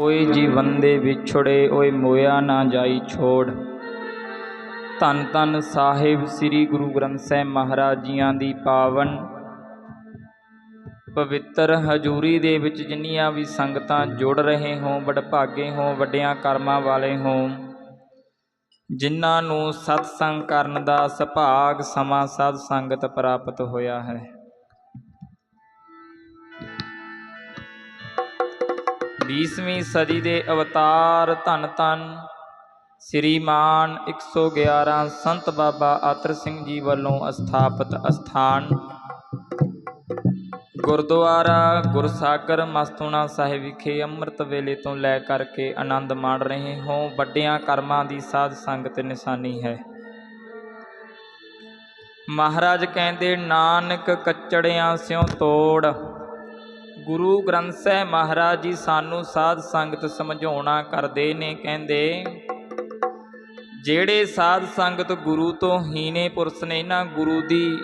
ਕੋਈ ਜੀ ਵੰਦੇ ਵਿਛੜੇ, ਓਏ ਮੋਇਆ ਨਾ ਜਾਈ ਛੋੜ। ਧੰਨ ਧੰਨ ਸਾਹਿਬ ਸ੍ਰੀ ਗੁਰੂ ਗ੍ਰੰਥ ਸਾਹਿਬ ਮਹਾਰਾਜ ਜੀਆਂ ਦੀ ਪਾਵਨ। ਪਵਿੱਤਰ ਹਜੂਰੀ ਦੇ ਵਿੱਚ ਜਿੰਨੀਆਂ ਵੀ ਸੰਗਤਾਂ ਜੁੜ ਰਹੇ ਹੋ, ਵਡਭਾਗੇ ਹੋ, ਵੱਡਿਆਂ ਕਰਮਾਂ ਵਾਲੇ ਹੋ, ਜਿਨ੍ਹਾਂ ਨੂੰ ਸਤਸੰਗ ਕਰਨ ਦਾ ਸੁਭਾਗ ਸਮਾਂ ਸਾਧ ਸੰਗਤ ਪ੍ਰਾਪਤ ਹੋਇਆ ਹੈ। ਵੀਸਵੀਂ ਸਦੀ ਦੇ ਅਵਤਾਰ ਧੰਨ ਧੰਨ ਸ੍ਰੀਮਾਨ 111 ਸੰਤ ਬਾਬਾ ਆਤਰ ਸਿੰਘ ਜੀ ਵੱਲੋਂ ਸਥਾਪਿਤ ਅਸਥਾਨ। ਗੁਰਦੁਆਰਾ ਗੁਰਸਾਗਰ ਮਸਤੂਣਾ ਸਾਹਿਬ ਵਿਖੇ ਅੰਮ੍ਰਿਤ ਵੇਲੇ ਤੋਂ ਲੈ ਕਰਕੇ ਆਨੰਦ ਮਾਣ ਰਹੇ ਹੋ। ਵੱਡਿਆਂ ਕਰਮਾਂ ਦੀ ਸਾਧ ਸੰਗਤ ਨਿਸ਼ਾਨੀ ਹੈ। ਮਹਾਰਾਜ ਕਹਿੰਦੇ, ਨਾਨਕ ਕੱਚੜਿਆਂ ਸਿਉ ਤੋੜ ਗੁਰੂ ਗ੍ਰੰਥ ਸਾਹਿਬ ਮਹਾਰਾਜ ਜੀ ਸਾਨੂੰ ਸਾਧ ਸੰਗਤ ਸਮਝਾਉਣਾ ਕਰਦੇ ਨੇ, ਕਹਿੰਦੇ, ਜਿਹੜੇ ਸਾਧ ਸੰਗਤ ਗੁਰੂ ਤੋਂ ਹੀਣੇ ਪੁਰਸ਼ ਨੇ ਨਾ ਗੁਰੂ ਦੀ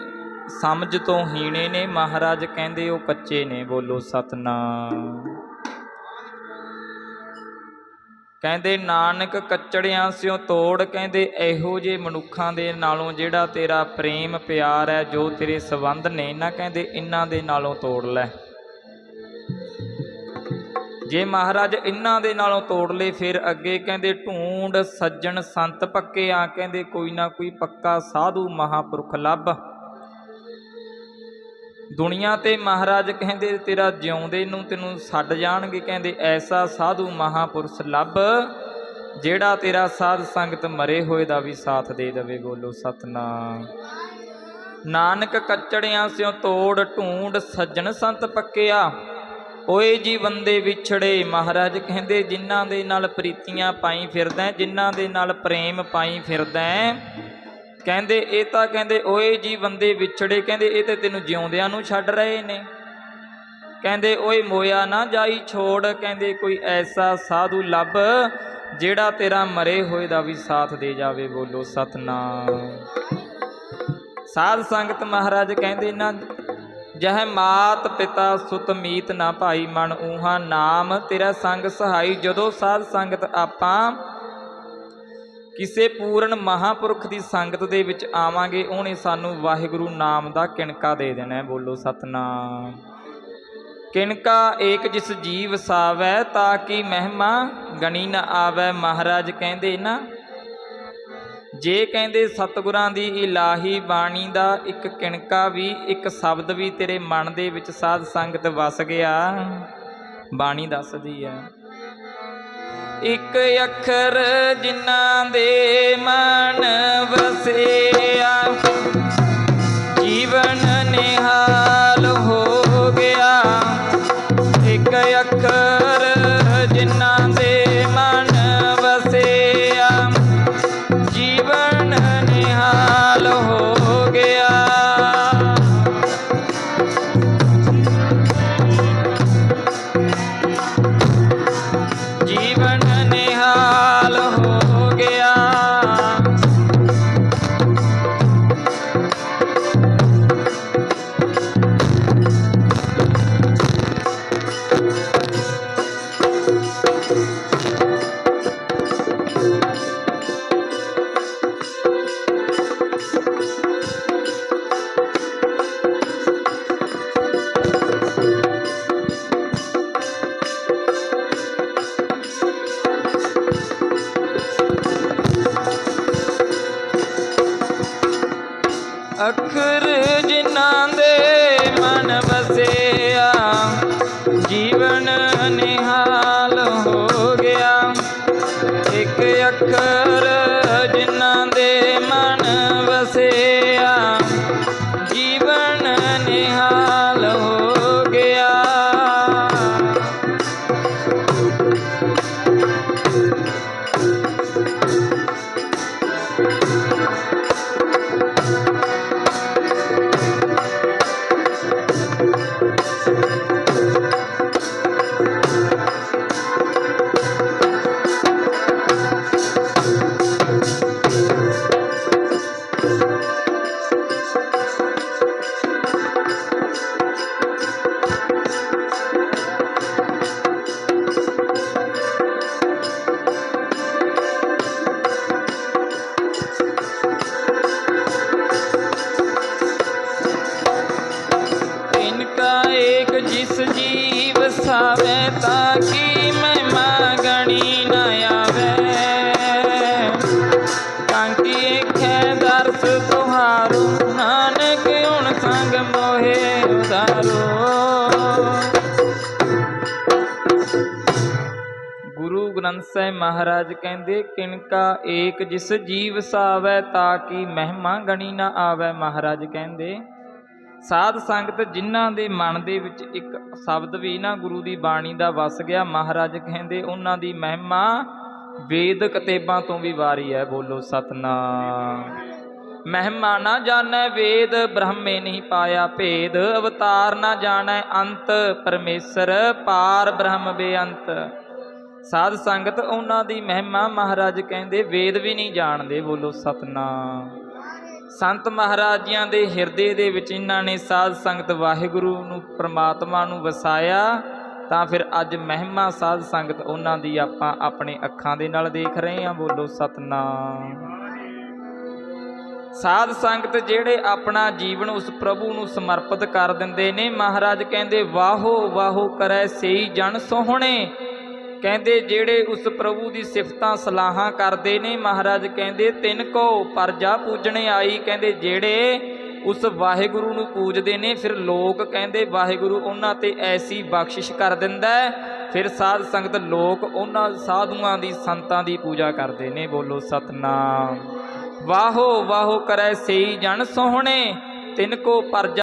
ਸਮਝ ਤੋਂ ਹੀਣੇ ਨੇ, ਮਹਾਰਾਜ ਕਹਿੰਦੇ ਉਹ ਕੱਚੇ ਨੇ, ਬੋਲੋ ਸਤਨਾਮ। ਕਹਿੰਦੇ, ਨਾਨਕ ਕੱਚੜਿਆਂ ਸਿਓ ਤੋੜ, ਕਹਿੰਦੇ, ਇਹੋ ਜੇ ਮਨੁੱਖਾਂ ਦੇ ਨਾਲੋਂ ਜਿਹੜਾ ਤੇਰਾ ਪ੍ਰੇਮ ਪਿਆਰ ਹੈ, ਜੋ ਤੇਰੇ ਸਬੰਧ ਨੇ ਨਾ ਕਹਿੰਦੇ, ਇਹਨਾਂ ਦੇ ਨਾਲੋਂ ਤੋੜ ਲੈ। ਜੇ ਮਹਾਰਾਜ ਇਹਨਾਂ ਦੇ ਨਾਲੋਂ ਤੋੜ ਲੇ, ਫਿਰ ਅੱਗੇ ਕਹਿੰਦੇ ਢੂੰਡ ਸੱਜਣ ਸੰਤ ਪੱਕੇ ਆ, ਕਹਿੰਦੇ ਕੋਈ ਨਾ ਕੋਈ ਪੱਕਾ ਸਾਧੂ ਮਹਾਪੁਰਖ ਲੱਭ। ਦੁਨੀਆ ਤੇ ਮਹਾਰਾਜ ਕਹਿੰਦੇ ਤੇਰਾ ਜਿਉਂਦੇ ਨੂੰ ਤੈਨੂੰ ਛੱਡ ਜਾਣਗੇ, ਕਹਿੰਦੇ ਐਸਾ ਸਾਧੂ ਮਹਾਪੁਰਸ਼ ਲੱਭ, ਜਿਹੜਾ ਤੇਰਾ ਸਾਧ ਸੰਗਤ ਮਰੇ ਹੋਏ ਦਾ ਵੀ ਸਾਥ ਦੇ ਦੇਵੇ, ਬੋਲੋ ਸਤਨਾਮ। ਨਾਨਕ ਕੱਚੜਿਆਂ ਸਿਓ ਤੋੜ ਢੂੰਡ ਸੱਜਣ ਸੰਤ ਪੱਕਿਆ ਓਏ ਜੀ ਬੰਦੇ ਵਿਛੜੇ, ਮਹਾਰਾਜ ਕਹਿੰਦੇ, ਜਿਨ੍ਹਾਂ ਦੇ ਨਾਲ ਪ੍ਰੀਤੀਆਂ ਪਾਈ ਫਿਰਦਾ, ਜਿਨ੍ਹਾਂ ਦੇ ਨਾਲ ਪ੍ਰੇਮ ਪਾਈ ਫਿਰਦਾ। ਕਹਿੰਦੇ, ਇਹ ਤਾਂ ਕਹਿੰਦੇ, ਓਏ ਜੀ ਬੰਦੇ ਵਿਛੜੇ, ਕਹਿੰਦੇ, ਇਹ ਤੇ ਤੈਨੂੰ ਜਿਉਂਦਿਆਂ ਨੂੰ ਛੱਡ ਰਹੇ ਨੇ। ਕਹਿੰਦੇ, ਓਏ ਮੋਇਆ ਨਾ ਜਾਈ ਛੋੜ, ਕਹਿੰਦੇ, ਕੋਈ ਐਸਾ ਸਾਧੂ ਲੱਭ, ਜਿਹੜਾ ਤੇਰਾ ਮਰੇ ਹੋਏ ਦਾ ਵੀ ਸਾਥ ਦੇ ਜਾਵੇ, ਬੋਲੋ ਸਤਨਾਮ। ਸਾਧ ਸੰਗਤ ਮਹਾਰਾਜ ਕਹਿੰਦੇ ਨਾ ਜਹ ਮਾਤ ਪਿਤਾ ਸੁਤ ਮੀਤ ਨਾ ਭਾਈ ਮਨ ਊਹਾ ਨਾਮ, ਤੇਰਾ ਸੰਗ ਸਹਾਈ ਜਦੋਂ ਸਾਧ ਸੰਗਤ ਆਪਾਂ ਕਿਸੇ ਪੂਰਨ ਮਹਾਪੁਰਖ ਦੀ ਸੰਗਤ ਦੇ ਵਿੱਚ ਆਵਾਂਗੇ, ਉਹਨੇ ਸਾਨੂੰ ਵਾਹਿਗੁਰੂ ਨਾਮ ਦਾ ਕਿਣਕਾ ਦੇ ਦੇਣਾ ਬੋਲੋ ਸਤਨਾਮ। ਕਿਣਕਾ ਏਕ ਜਿਸ ਜੀਵ ਸਾਵੈ, ਤਾਂ ਕਿ ਮਹਿਮਾ ਗਣੀ ਨਾ ਆਵੈ। ਮਹਾਰਾਜ ਕਹਿੰਦੇ ਨਾ ਜੇ ਕਹਿੰਦੇ ਸਤਿਗੁਰਾਂ ਦੀ ਇਲਾਹੀ ਬਾਣੀ ਦਾ ਇੱਕ ਕਿਣਕਾ ਵੀ, ਇੱਕ ਸ਼ਬਦ ਵੀ ਤੇਰੇ ਮਨ ਦੇ ਵਿੱਚ ਸਾਧ ਸੰਗਤ ਵਸ ਗਿਆ, ਬਾਣੀ ਦੱਸਦੀ ਹੈ। ਇੱਕ ਅੱਖਰ ਜਿਨ੍ਹਾਂ ਦੇ ਮਨ ਵਸੇ ਅੱਖਰ ਜਿਨ੍ਹਾਂ ਦੇ ਮਨ ਵਸਿਆ ਜੀਵਨ ਤਿਸ ਜੀਵ ਸਾਵੇ ਤਾਂ ਕੀ ਮਹਿਮਾ ਗਣੀ ਨਾ ਆਵੇ ਤੁਹਾਰੂ ਮੋਹੇ ਗੁਰੂ ਗ੍ਰੰਥ ਸਾਹਿਬ ਮਹਾਰਾਜ ਕਹਿੰਦੇ ਕਿਨਕਾ ਏਕ ਜਿਸ ਜੀਵ ਸਾਵੈ ਤਾਂ ਕੀ ਮਹਿਮਾ ਗਣੀ ਨਾ ਆਵੈ। ਮਹਾਰਾਜ ਕਹਿੰਦੇ ਸਾਧ ਸੰਗਤ ਜਿਨ੍ਹਾਂ ਦੇ ਮਨ ਦੇ ਵਿੱਚ ਇੱਕ ਸ਼ਬਦ ਵੀ ਨਾ ਗੁਰੂ ਦੀ ਬਾਣੀ ਦਾ ਵਸ ਗਿਆ, ਮਹਾਰਾਜ ਕਹਿੰਦੇ ਉਹਨਾਂ ਦੀ ਮਹਿਮਾ ਵੇਦ ਕਤੇਬਾਂ ਤੋਂ ਵੀ ਵਾਰੀ ਹੈ, ਬੋਲੋ ਸਤਨਾਮ। ਮਹਿਮਾ ਨਾ ਜਾਣੈ ਵੇਦ, ਬ੍ਰਹਮੇ ਨਹੀਂ ਪਾਇਆ ਭੇਦ, ਅਵਤਾਰ ਨਾ ਜਾਣੈ ਅੰਤ, ਪਰਮੇਸ਼ਰ ਪਾਰ ਬ੍ਰਹਮ ਬੇਅੰਤ। ਸਾਧ ਸੰਗਤ ਉਹਨਾਂ ਦੀ ਮਹਿਮਾ, ਮਹਾਰਾਜ ਕਹਿੰਦੇ ਵੇਦ ਵੀ ਨਹੀਂ ਜਾਣਦੇ, ਬੋਲੋ ਸਤਨਾਮ। ਸੰਤ ਮਹਾਰਾਜਿਆਂ ਦੇ ਹਿਰਦੇ ਦੇ ਵਿੱਚ ਇਹਨਾਂ ਨੇ ਸਾਧ ਸੰਗਤ ਵਾਹਿਗੁਰੂ ਨੂੰ, ਪ੍ਰਮਾਤਮਾ ਨੂੰ ਵਸਾਇਆ, ਤਾਂ ਫਿਰ ਅੱਜ ਮਹਿਮਾ ਸਾਧ ਸੰਗਤ ਉਹਨਾਂ ਦੀ ਆਪਾਂ ਆਪਣੇ ਅੱਖਾਂ ਦੇ ਨਾਲ ਦੇਖ ਰਹੇ ਹਾਂ। ਬੋਲੋ ਸਤਨਾਮ। ਸਾਧ ਸੰਗਤ ਜਿਹੜੇ ਆਪਣਾ ਜੀਵਨ ਉਸ ਪ੍ਰਭੂ ਨੂੰ ਸਮਰਪਿਤ ਕਰ ਦਿੰਦੇ ਨੇ, ਮਹਾਰਾਜ ਕਹਿੰਦੇ, ਵਾਹੋ ਵਾਹੋ ਕਰੈ ਸਈ ਜਨ ਸੋਹਣੇ ਕਹਿੰਦੇ ਜਿਹੜੇ ਉਸ ਪ੍ਰਭੂ ਦੀ ਸਿਫਤਾਂ ਸਲਾਹਾਂ ਕਰਦੇ ਨੇ, ਮਹਾਰਾਜ ਕਹਿੰਦੇ, ਤਿੰਨ ਕੋ ਪਰਜਾ ਪੂਜਣੇ ਆਈ। ਕਹਿੰਦੇ ਜਿਹੜੇ ਉਸ ਵਾਹਿਗੁਰੂ ਨੂੰ ਪੂਜਦੇ ਨੇ, ਫਿਰ ਲੋਕ ਕਹਿੰਦੇ ਵਾਹਿਗੁਰੂ ਉਹਨਾਂ ਤੇ ਐਸੀ ਬਖਸ਼ਿਸ਼ ਕਰ ਦਿੰਦਾ ਫਿਰ ਸਾਧ ਸੰਗਤ ਲੋਕ ਉਹਨਾਂ ਸਾਧੂਆਂ ਦੀ ਸੰਤਾਂ ਦੀ ਪੂਜਾ ਕਰਦੇ ਨੇ। ਬੋਲੋ ਸਤਨਾਮ। ਵਾਹੋ ਵਾਹੋ ਕਰੈ ਸਈ ਜਨ ਸੋਹਣੇ, ਤਿਨ ਕੋ ਪਰਜਾ